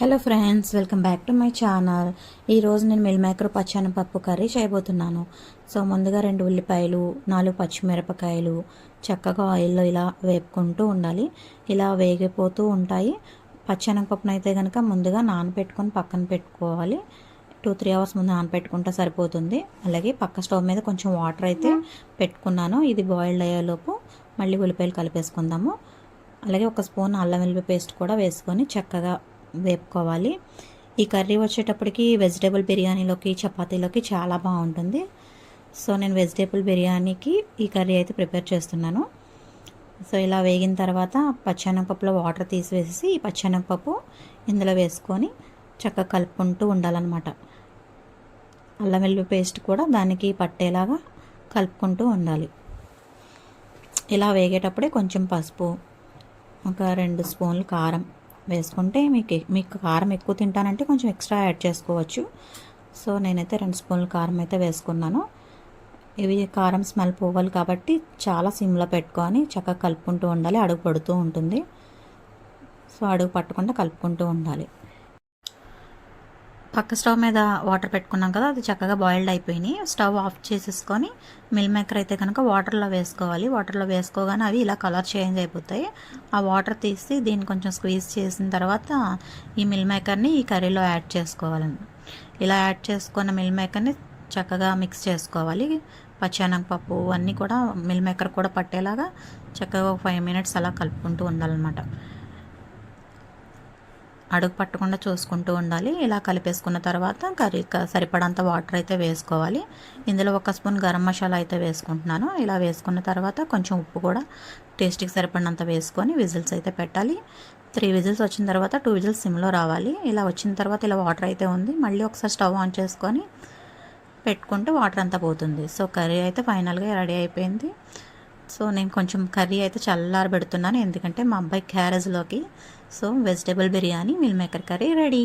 Hello friends welcome back to my channel ఈరోజు నేను meal maker పప్పు కర్రీ చేయబోతున్నాను. సో ముందుగా రెండు ఉల్లిపాయలు నాలుగు పచ్చిమిరపకాయలు చక్కగా ఆయిల్లో ఇలా వేపుకుంటూ ఉండాలి. ఇలా వేగిపోతూ ఉంటాయి. పచ్చెనగపప్పును అయితే కనుక ముందుగా నానబెట్టుకొని పక్కన పెట్టుకోవాలి. టూ త్రీ అవర్స్ ముందు నానబెట్టుకుంటే సరిపోతుంది. అలాగే పక్క స్టవ్ మీద కొంచెం వాటర్ అయితే పెట్టుకున్నాను. ఇది బాయిల్డ్ అయ్యేలోపు మళ్ళీ ఉల్లిపాయలు కలిపేసుకుందాము. అలాగే ఒక స్పూన్ అల్లం వెల్లుల్లి పేస్ట్ కూడా వేసుకొని చక్కగా వేపుకోవాలి. ఈ కర్రీ వచ్చేటప్పటికి వెజిటేబుల్ బిర్యానీలోకి చపాతీలోకి చాలా బాగుంటుంది. సో నేను వెజిటేబుల్ బిర్యానీకి ఈ కర్రీ అయితే ప్రిపేర్ చేస్తున్నాను. సో ఇలా వేగిన తర్వాత పచ్చెనగపప్పులో వాటర్ తీసివేసి ఈ పచ్చెనగపప్పు ఇందులో వేసుకొని చక్కగా కలుపుకుంటూ ఉండాలన్నమాట. అల్లం వెల్లుల్లి పేస్ట్ కూడా దానికి పట్టేలాగా కలుపుకుంటూ ఉండాలి. ఇలా వేగేటప్పుడే కొంచెం పసుపు ఒక రెండు స్పూన్లు కారం వేసుకుంటే మీకు మీకు కారం ఎక్కువ తింటానంటే కొంచెం ఎక్స్ట్రా యాడ్ చేసుకోవచ్చు. సో నేనైతే రెండు స్పూన్లు కారం అయితే వేసుకున్నాను. ఇవి కారం స్మెల్ పోవాలి కాబట్టి చాలా సిమ్లో పెట్టుకొని చక్కగా కలుపుకుంటూ ఉండాలి. అడుగు పడుతూ ఉంటుంది. సో అడుగు పట్టకుండా కలుపుకుంటూ ఉండాలి. పక్క స్టవ్ మీద వాటర్ పెట్టుకున్నాం కదా అది చక్కగా బాయిల్డ్ అయిపోయినాయి. స్టవ్ ఆఫ్ చేసేసుకొని మిల్ మేకర్ అయితే కనుక వాటర్లో వేసుకోవాలి. వాటర్లో వేసుకోగానే అవి ఇలా కలర్ చేంజ్ అయిపోతాయి. ఆ వాటర్ తీసి దీన్ని కొంచెం స్క్వీజ్ చేసిన తర్వాత ఈ మిల్ మేకర్ని ఈ కర్రీలో యాడ్ చేసుకోవాలండి ఇలా యాడ్ చేసుకున్న మిల్ మేకర్ని చక్కగా మిక్స్ చేసుకోవాలి. పచ్చెనగపప్పు అన్నీ కూడా మిల్ మేకర్ కూడా పట్టేలాగా చక్కగా ఒక ఫైవ్ మినిట్స్ అలా కలుపుకుంటూ ఉండాలన్నమాట. అడుగు పట్టకుండా చూసుకుంటూ ఉండాలి. ఇలా కలిపేసుకున్న తర్వాత కర్రీ సరిపడంత వాటర్ అయితే వేసుకోవాలి. ఇందులో ఒక స్పూన్ గరం మసాలా అయితే వేసుకుంటున్నాను. ఇలా వేసుకున్న తర్వాత కొంచెం ఉప్పు కూడా టేస్ట్కి సరిపడినంత వేసుకొని విజిల్స్ అయితే పెట్టాలి. త్రీ విజిల్స్ వచ్చిన తర్వాత టూ విజిల్స్ సిమ్లో రావాలి. ఇలా వచ్చిన తర్వాత ఇలా వాటర్ అయితే ఉంది. మళ్ళీ ఒకసారి స్టవ్ ఆన్ చేసుకొని పెట్టుకుంటే వాటర్ అంతా పోతుంది. సో కర్రీ అయితే ఫైనల్గా రెడీ అయిపోయింది. సో నేను కొంచెం కర్రీ అయితే చల్లారి పెడుతున్నాను ఎందుకంటే మా అబ్బాయి క్యారేజ్లోకి. So vegetable biryani meal maker curry ready.